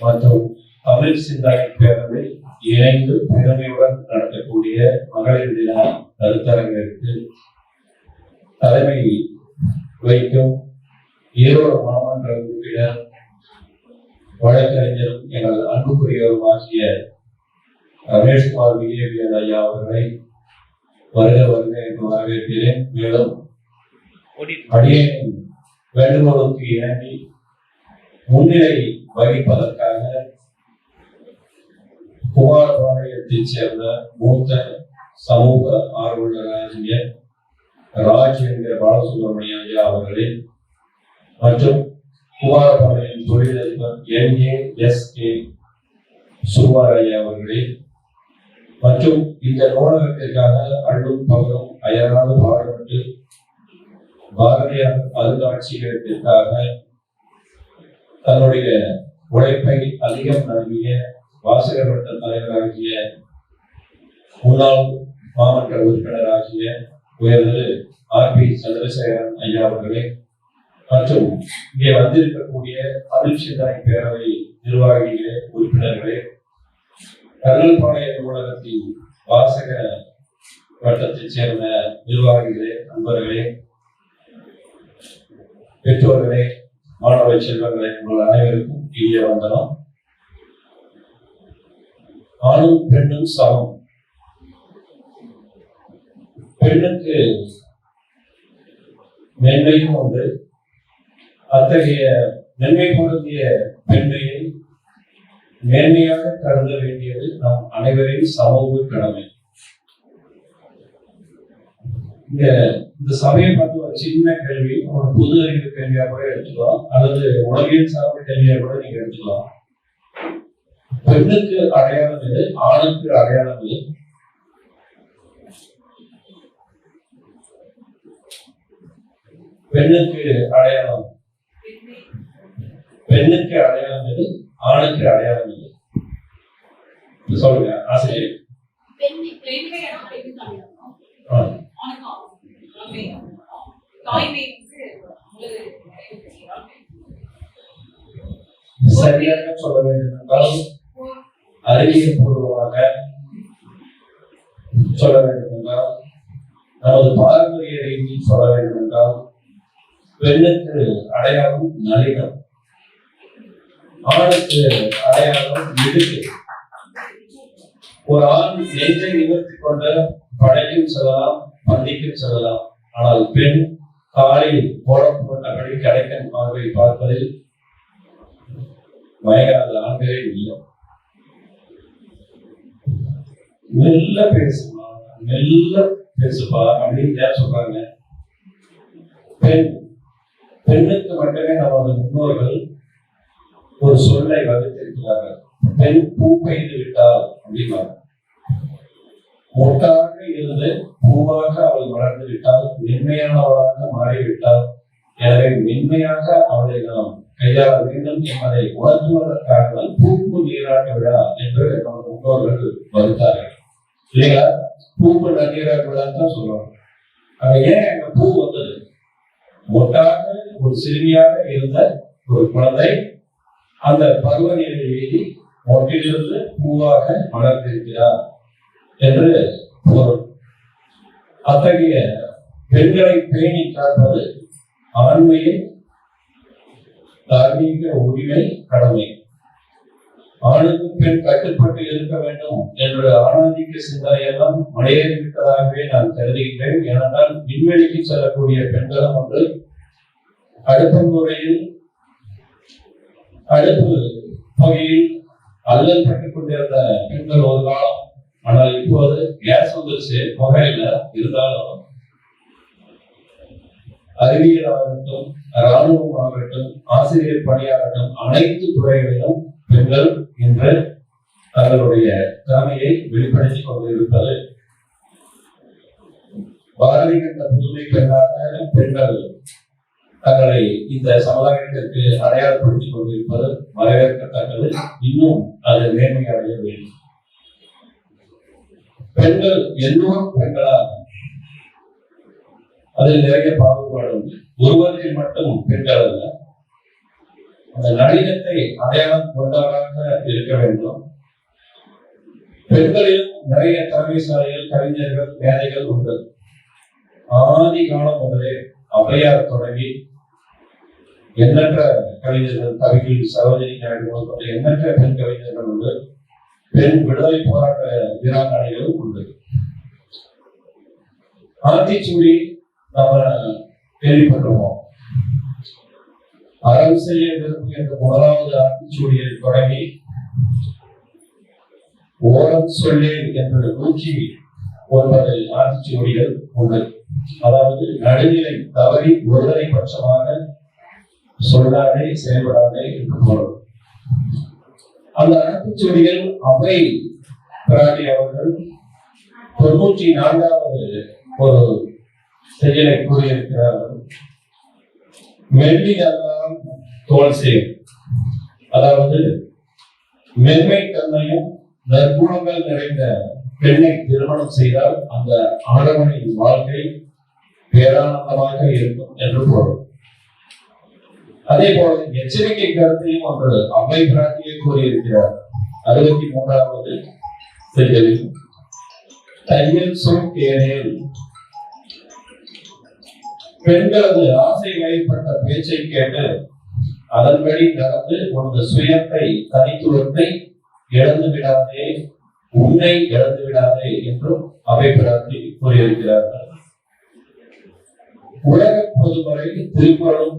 மற்றும் தமிழ் சிந்தனை பேரவை இணைந்து பெருமையுடன் நடத்தக்கூடிய மகளிர் தின கருத்தரங்கிற்கு தலைமை வைக்கும் ஈரோடு மாமன்ற உறுப்பினர் வழக்கறிஞரும் எங்கள் அன்புக்குரியவருமாகிய ரமேஷ்குமார் விஜயவியல் ஐயா அவர்களை வருக வருக என்று வரவேற்கிறேன். மேலும் அடியேன் வேண்டுகோளுக்கு இணங்கி முன்னிலை வகிப்பதற்காக குமாரபாளையத்தைச் சேர்ந்த மூத்த சமூக ஆர்வலராகிய ராஜ் என்கிற பாலசுப்ரமணிய ஐயா அவர்களே மற்றும் குமாரபாளையம் தொழிலதிபர் N. A. S. K. Sukumar ஐயா அவர்களே மற்றும் இந்த நூலகத்திற்காக அள்ளும் பகலும் அயராது பாடுபட்டு பாரதியார் அருங்காட்சியகத்திற்காக தன்னுடைய உழைப்பை அதிகம் நல்கிய வாசகர் வட்ட தலைவராகிய முன்னாள் மாவட்ட உறுப்பினராகிய உயர்ந்து ஆர் பி சந்திரசேகரன் ஐயா அவர்களே மற்றும் இங்கே வந்திருக்கக்கூடிய தமிழ் சிந்தனை பேரவை நிர்வாகிகளே உறுப்பினர்களே கருங்கல்பாளைய நூலகத்தின் வாசக வட்டத்தைச் சேர்ந்த நிர்வாகிகளே நண்பர்களே பெற்றோர்களே மாணவ செல்வங்களை உங்கள் அனைவருக்கும் இனிய வந்தனம். ஆணும் பெண்ணும் சமம். பெண்ணுக்கு மேன்மையும் உண்டு. அத்தகைய மென்மை பொருந்திய பெண்மையை மேன்மையாக கருத வேண்டியது நம் அனைவரின் சமூக கடமை. இந்த இந்த சபையை பார்த்து ஒரு சின்ன கேள்வி ஒரு பொது அறிவு கேள்வியா கூட எடுத்துக்கலாம். அல்லது உலகியல் சார்ந்த கேள்வியா கூட நீங்க எடுத்துக்கலாம். பெண்ணுக்கு அடையாளம் எது? ஆணுக்கு அடையாளம் எது? பெண்ணுக்கு அடையாளம். பெண்ணுக்கு அடையாளம் எது? ஆணுக்கு அடையாளம் இது சொல்லுங்க ஆசிரியர். சரியாக சொல்ல வேண்டும் என்றால் அறிவியல் பூர்வமாக சொல்ல வேண்டும் என்றால் நமது பாரம்பரிய ரீதியில் சொல்ல வேண்டும் என்றால் பெண்ணுக்கு அடையாளம் நளினம் ஆணுக்கு அடையாளம் இடுக்கு. ஒரு ஆண் நெஞ்சை நிமிர்த்தி கொண்ட படையும் செல்லலாம். பந்திக்கும் செல்லலாம். ஆனால் பெண் காலில் கோலம் போட்டபடி கடைக்கன் பார்வை பார்ப்பதில் மயங்காத ஆண்களே இல்லை. மெல்ல பேசுமா? மெல்ல பேசுப்பா அப்படின்னு யார் சொல்றாங்க? பெண் பெண்ணுக்கு மட்டுமே நமது முன்னோர்கள் ஒரு சொல்லை வகுத்திருக்கிறார்கள். பெண் பூ பெய்து விட்டால் அப்படின்னாங்க மொட்டாக இருந்து பூவாக அவள் வளர்ந்து விட்டால் மென்மையானவளாக மாறிவிட்டால் எனவே மென்மையாக அவளை நாம் கையாள வேண்டும் என்பதை உணர்த்துவதற்காக தான் பூப்பு நீராட்டு விழா என்று நம்ம முன்னோர்கள் வருத்தார்கள் இல்லைங்களா? பூப்பு நன்னீராட்டு விழான்னு தான் சொல்லுவாங்க அங்க ஏன் அங்க பூ வந்தது? மொட்டாக ஒரு சிறுமியாக இருந்த ஒரு குழந்தை அந்த பருவநிலை எழுதி மொட்டிலிருந்து பூவாக வளர்ந்திருக்கிறார். என்று பொருள் அத்தகைய பெண்களை பேணி காப்பது ஆண்மையின் தார்மீக உரிமை கடமை. ஆணுக்கு பெண் கட்டுப்பட்டு இருக்க வேண்டும் என்ற ஆணாதிக்க சிந்தனையெல்லாம் மலையேறிவிட்டதாகவே நான் கருதுகின்றேன். ஏனென்றால் விண்வெளிக்கு செல்லக்கூடிய பெண்களும் ஒன்று அடுப்பு முறையில் அடுப்பு பகுதியில் அல்லல் பட்டுக் கொண்டிருந்த பெண்கள் ஒரு காலம் ஆனால் இப்போது கேஸ் வந்துருச்சு புகையில இருந்தாலும் அறிவியல் ஆகட்டும் ராணுவம் ஆகட்டும் ஆசிரியர் பணியாகட்டும் அனைத்து துறைகளிலும் பெண்கள் இன்று தங்களுடைய திறமையை வெளிப்படுத்திக் கொண்டிருப்பது. பாரதி கண்ட புதுமை பெண்ணாக பெண்கள் தங்களை இந்த சமுதாயத்திற்கு அடையாளப்படுத்திக் கொண்டிருப்பது வரவேற்கத்தக்கது. இன்னும் அது மேன்மை அடைய வேண்டும் பெண்கள் எல்லோரும் பெண்களா? அதில் நிறைய பாகுபாடு உண்டு. மட்டும் பெண்கள் அல்ல. அந்த நளினத்தை அடையாளம் கொண்டவராக இருக்க வேண்டும். பெண்களில் நிறைய திறமைசாலிகள் கவிஞர்கள் மேதைகள் உண்டு. ஆதி காலம் முதலே அவையார் தொடங்கி எண்ணற்ற கவிஞர்கள் கவிகள் சரோஜினி நாயுடு எண்ணற்ற பெண் கவிஞர்கள் உண்டு. பெண் விடுதலை போராட்ட வீராங்கனைகளும் உண்டு. ஆத்திச்சூடி நாம கேள்விப்பட்டிருப்போம். அறம் செய்ய விரும்பும் என்ற முதலாவது ஆத்திச்சூடியில் தொடங்கி ஓரம் சொல்லேன் என்ற நூற்றி ஒன்பது ஆத்திச்சூடிகள் உண்டு. அதாவது நடுநிலை தவறி ஒருதலை பட்சமாக சொல்லாதே செயல்படாதே என்று பொருள் அந்த ஆத்திச்சூடிகள் அவை பிராட்டி அவர்கள் தொண்ணூற்றி நான்காவது ஒரு செயலை கூறியிருக்கிறார்கள். மெல்லிதெல்லாம் தோல் சேர். அதாவது மென்மை தன்மையும் நற்குணங்கள் நிறைந்த பெண்ணை திருமணம் செய்தால் அந்த ஆடவனின் வாழ்க்கை பேரானந்தமாக இருக்கும் என்று பொருள். அதே போல எச்சரிக்கை கருத்தையும் அவர்கள் அவை பிராட்டியை கூறியிருக்கிறார். அறுபத்தி மூன்றாவது செய்தியில். தையல் சொல் பெண்களது ஆசை வயப்பட்ட பேச்சை கேட்டு அதன்படி நடந்து உனது சுயத்தை தனித்துவத்தை இழந்து விடாதே உன்னை இழந்து விடாதே என்றும் அவை பிராட்டி கூறியிருக்கிறார்கள். உலக பொதுமறை திருக்குறளும்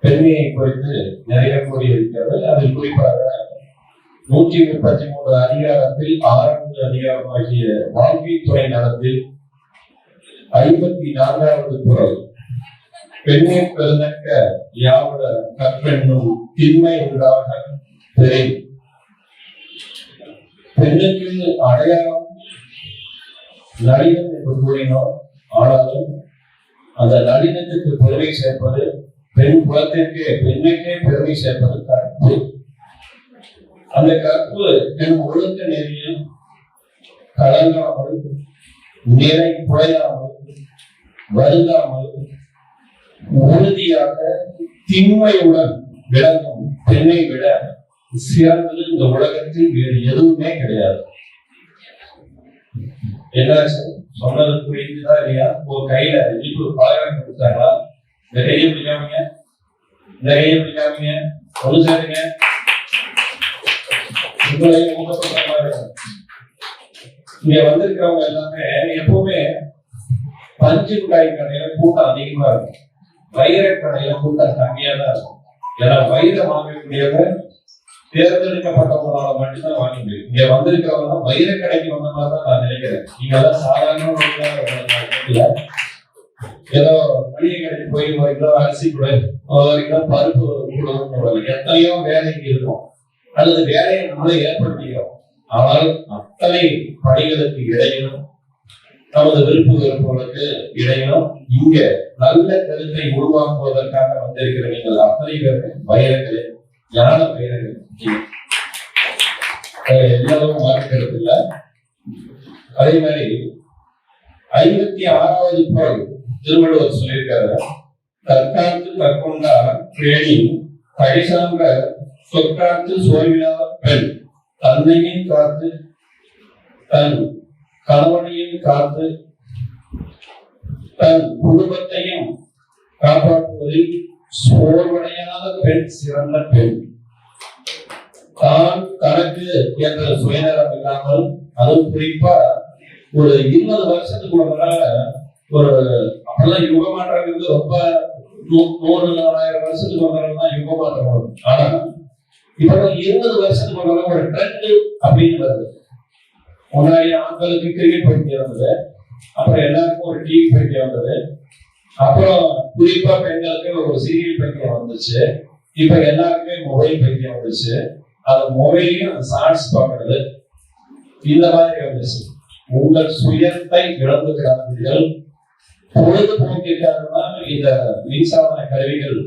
பெண்மையை குறித்து நிறைய கூறியிருக்கிறது. அதில் குறிப்பாக நூற்றி முப்பத்தி மூன்று அதிகாரத்தில் ஆறாவது அதிகாரமாகிய வாழ்க்கை துறை நலத்தில் ஐம்பத்தி நான்காவது குரல். பெண்ணை பெருந்தக்க யாவட கற்பெண்ணும் திண்மை உண்டாக தெரியும். பெண்ணுக்கு அடையாளம் நளினம் என்று கூறினோம். ஆனாலும் அந்த நளினத்துக்கு பெருமை சேர்ப்பது பெண் குலத்திற்கே பெண்ணுக்கே பெருமை சேர்ப்பது கற்பு அந்த கற்பு என் ஒழுக்க நெறியில் கலங்காமல் நிறை குறையாமல் வருந்தாமல் உறுதியாக திண்மையுடன் விளங்கும் பெண்ணை விட சிறந்தது இந்த உலகத்தில் வேறு எதுவுமே கிடையாது. என்னாச்சு? சொன்னது புரியுதுதா இல்லையா? உங்க கையில இனிப்பு பாதுகாப்பு கொடுத்தாங்களா? இந்த கையை பிடிக்காமீங்க. இந்த கையை பிடிக்காமீங்க. ஒன்று சேருங்க உங்களையும் உங்க மாதிரி இங்க வந்திருக்கிறவங்க எல்லாமே எப்பவுமே பஞ்சு மிட்டாய் கடையில கூட்டம் அதிகமா இருக்கும். வைர கடையில கூட்டம் கம்மியா தான் இருக்கும். ஏன்னா வைரம் வாங்கக்கூடியவங்க தேர்ந்தெடுக்கப்பட்டவங்களால மட்டும்தான் வாங்க முடியும். இங்க வந்திருக்கிறவங்க வைர கடைக்கு வந்த மாதிரி தான் நான் நினைக்கிறேன். நீங்க எல்லாம் சாதாரண ஏதோ மளிகை கடைக்கு போய் ஒரு கிலோ அரிசி கூட. ஒரு கிலோ பருப்பு கொடுக்கணும் எத்தனையோ வேலைக்கு இருக்கும். அல்லது வேலையை நம்மளே ஏற்படுத்திக்கிறோம். ஆனால் அத்தனை பணிகளுக்கு இடையிலும் நமது விருப்பு வெறுப்புகளுக்கு இடையிலும் இங்க நல்ல கருத்தை உருவாக்குவதற்காக வந்திருக்கிற நீங்கள் அத்தனை பேரும் வைரங்களே ஞான வைரங்கள் எல்லாரும் மாற்றுக்கிறது இல்லை அதே மாதிரி ஐம்பத்தி ஆறாவது குரல் திருவள்ளுவர் சொல்லியிருக்காரு தற்காத்து தற்கொண்டா பேணி பழிசான்ற சொற்காத்து சோர்விலா பெண் தன்னையும் காத்து தன் கணவனையும் காத்து தன் குடும்பத்தையும் காப்பாற்றுவதில் சோர்வடையாத பெண் சிறந்த பெண். தான் தனக்கு என்ற சுயநலம் இல்லாமல் அதுவும் குறிப்பா ஒரு இருபது வருஷத்துக்கு ஒரு ஒரு அப்பெல்லாம் யுக மாற்றங்கிறது ரொம்ப நூறு ஆயிரம் வருஷத்துக்கு வந்தாலும் தான் யுக மாற்றம் வரும். ஆனா இப்பதான் இருபது வருஷத்துக்கு வந்தாலும் ஒரு ட்ரெண்ட் அப்படின்னு வருது. முன்னாடி ஆண்களுக்கு கிரிக்கெட் பயிற்சி வந்தது. அப்புறம் எல்லாருக்கும் ஒரு டிவி பயிற்சி வந்தது. அப்புறம் குறிப்பா பெண்களுக்கு ஒரு சீரியல் பைத்தியம் வந்துச்சு. இப்ப எல்லாருக்குமே மொபைல் படிக்க வந்துச்சு. அது மொபைலையும் அந்த ஷார்ட்ஸ் பார்க்கறது. இந்த மாதிரி வந்துச்சு. உங்கள் சுயத்தை இழந்து கிடந்தீர்கள். பொழுதுபோக்கிற்காக தான் இந்த மின்சாதன கருவிகள்.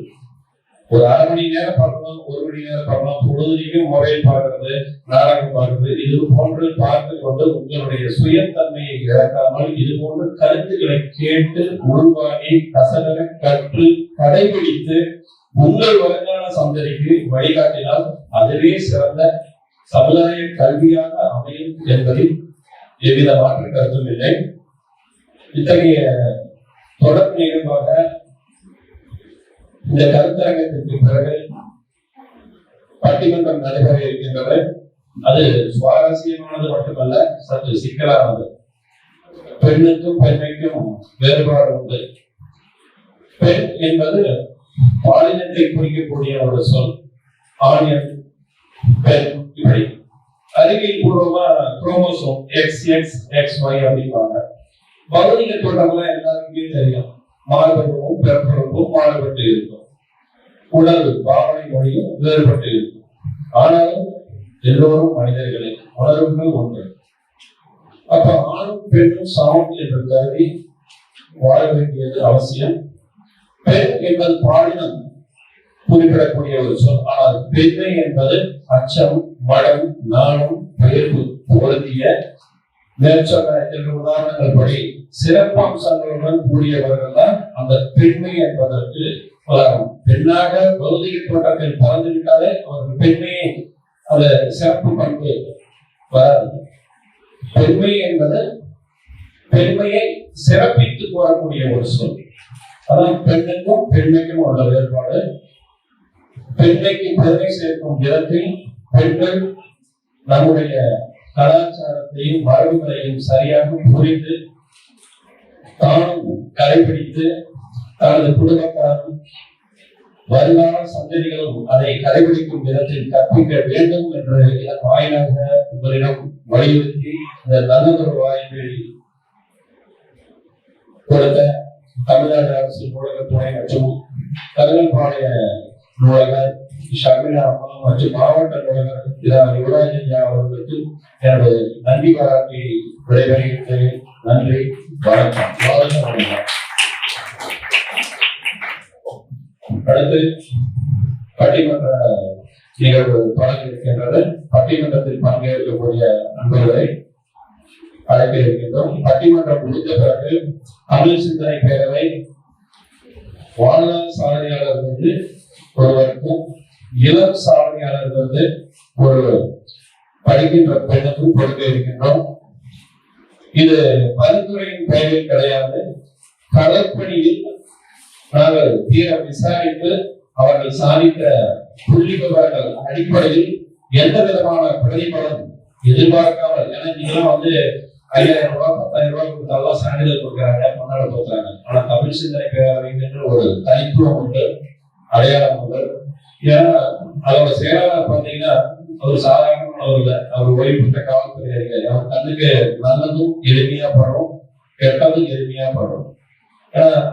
ஒரு அரை மணி நேரம் பார்க்கலாம் ஒரு மணி நேரம் பார்க்கலாம் பொழுதுலையும் மொபைல் பார்க்கறது நாடகம் பார்க்கறது இது போன்று பார்த்து கொண்டு உங்களுடைய சுயத்தன்மையை இழக்காமல் இது போன்ற கருத்துக்களை கேட்டு உருவாகி கசகர கற்று கடைபிடித்து உங்கள் வருங்கால சந்ததிக்கு வழிகாட்டினால் அதுவே சிறந்த சமுதாய கல்வியாக அமையும் என்பதில் எவ்வித மாற்று கருத்தும் இல்லை. இத்தகைய தொடர் நிகழ்வாக இந்த கருத்தரங்கத்திற்கு பிறகு பட்டிமன்றம் நடைபெற இருக்கின்றது. அது சுவாரஸ்யமானது மட்டுமல்ல சற்று சிக்கலானது பெண்ணுக்கும் பெண்மைக்கும் வேறுபாடு உண்டு. பெண் என்பது பாலினத்தை குறிக்கக்கூடிய ஒரு சொல். ஆணியம் பெண் இப்படி. அறிவியல் பூர்வமா chromosome X X X Y அப்படிம்பாங்க. பகுதிகள் தோட்டம்லாம் எல்லாருக்குமே தெரியும். மாறுபடுவோம் பெறப்படுவோம் மாறுபட்டு இருக்கும் உடல் பாவனை மொழியும் வேறுபட்டு இருக்கும் ஆனாலும் எல்லோரும் மனிதர்களே உணர்வுகள் ஒன்று. அப்ப ஆணும் பெண்ணும் சமம் என்று கருதி வாழ வேண்டியது அவசியம். பெண் என்பது பாலினம் குறிப்பிடக்கூடிய ஒரு சொல். ஆனால் பெண்மை என்பது அச்சம் மடம் நாணம் பெயர்வு பொருந்திய மேற்சொன்ன இரண்டு உதாரணங்கள் படி சிறப்பம்சங்களுடன் கூடியவர்கள் தான் அந்த பெண்மை என்பதற்கு வளரும் பெண்ணாக பௌதிக தோட்டத்தில் பறந்துவிட்டாலே அவர்கள் பெண்மையை அந்த சிறப்பு பண்பு வராது. பெண்மை என்பது பெண்மையை சிறப்பித்து கூறக்கூடிய ஒரு சொல். அதான் பெண்ணுக்கும் பெண்மைக்கும் உள்ள வேறுபாடு. பெண்மைக்கு பெருமை சேர்க்கும் விதத்தில் பெண்கள் நம்முடைய கலாச்சாரத்தையும் மரபுகளையும் சரியாக புரிந்து தானும் கடைபிடித்து தனது குடும்பத்தாரும் வருங்கால சந்ததிகளும் அதை கடைபிடிக்கும் விதத்தில் கற்பிக்க வேண்டும் என்று இதன் வாயிலாக உங்களிடம் வலியுறுத்தி இந்த நல்லதொரு வாய்ப்பை கொடுத்த தமிழ்நாடு அரசு நூலகத்துறை மற்றும் கருங்கல்பாளைய நூலகர் ஷர்மிளா அம்மா மற்றும் மாவட்ட நூலகர் இதா யுவராஜ் ஐயா அவர்களுக்கு எனது நன்றி பாராட்டி விடைபெறுகின்றேன் நன்றி வணக்கம் வணக்கம் அடுத்து பட்டிமன்ற நிகழ்வு தொடங்கி இருக்கின்றது பட்டிமன்றத்தில் பங்கேற்கக்கூடிய நண்பர்களை அழைக்க பட்டிமன்றம் முடிந்த பிறகு தமிழ் சிந்தனை பேரவை வாழ்நாள் சாதனையாளர் வந்து ஒருவருக்கும் இளம் சாதனையாளர் வந்து ஒரு படிக்கின்ற பெண்ணுக்கும் கொடுக்க இருக்கின்றோம். இது பரிந்துரையின் பெயரில் கிடையாது. களப்பணியில் நாங்கள் தீர விசாரித்து அவர்கள் சாதித்த புள்ளி விவரங்கள் அடிப்படையில் எந்த விதமான பிரதிபலம் எதிர்பார்க்காமல் ஏன்னா நீங்களாம் வந்து ஐயாயிரம் ரூபாய் பத்தாயிரம் ரூபாய் கொடுத்தாலும் சான்றிதழ் கொடுக்குறாங்க பன்னாடு போகிறாங்க. ஆனா தமிழ் சிந்தனை பேரவைங்கிற ஒரு தனித்துவம் உண்டு அடையாளம் உண்டு. அதோட செயலாளர் பார்த்தீங்கன்னா அவர் சாதாரணமானவர் இல்லை. அவர் ஓய்வு பெற்ற காவல்துறை அதிகாரி அவர் கண்ணுக்கு நல்லதும் எளிமையா படும் கெட்டதும் எளிமையா படும்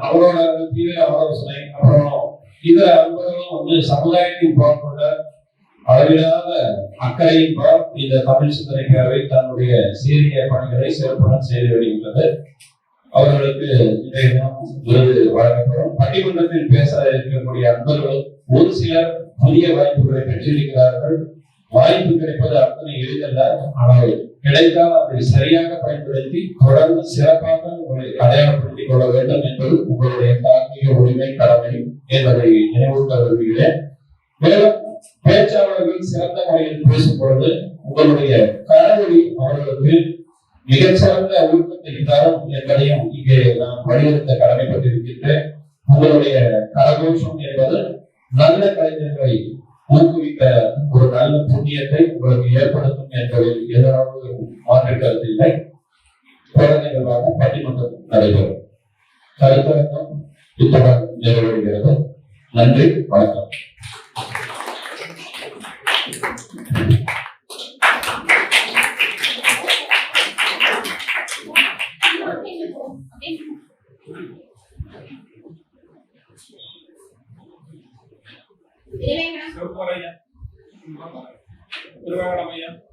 அவரோட தீவிர ஆலோசனை அப்புறம் இதர அன்பர்களும் வந்து சமுதாயத்தின் பாற்பட்ட அளவிலாத அக்கறையின் படம் இந்த தமிழ் சிந்தனை பேரவை தன்னுடைய சீரிய பணிகளை சிறப்புடன் செய்து வருகின்றது. அவர்களுக்கு இன்றைய தினம் விருது வழங்கப்படும். பட்டிமன்றத்தில் பேச இருக்கக்கூடிய அன்பர்கள் ஒரு சிலர் புதிய வாய்ப்புகளை பெற்றிருக்கிறார்கள். வாய்ப்பு கிடைப்பது அத்தனை எளிதல்ல. ஆனால் கிடைத்தால் அதை சரியாக பயன்படுத்தி தொடர்ந்து சிறப்பாக உங்களை அடையாளப்படுத்திக் கொள்ள வேண்டும் என்பது உங்களுடைய தார்மீக உரிமை கடமை என்பதை நினைவூட்ட விரும்புகிறேன். மேலும் பேச்சாளர்கள் சிறந்த முறையில் பேசும் பொழுது உங்களுடைய கனவொலி அவர்களுக்கு மிகச்சிறந்த ஊக்கத்தை தரும் என்பதையும் இங்கே நான் வலியுறுத்த கடமைப்பட்டிருக்கின்றேன் உங்களுடைய கரகோஷம் என்பது நல்ல கலைஞர்களை ஊக்குவிக்க ஒரு நல்ல புண்ணியத்தை உங்களுக்கு ஏற்படுத்தும் என்பதில் எதாவது மாற்று கருத்து இல்லை. குழந்தைகளாக பட்டிமன்றம் நடைபெறும். கருத்தரங்கம் இத்துடன் நிறைவடைகிறது. நன்றி வணக்கம். Pero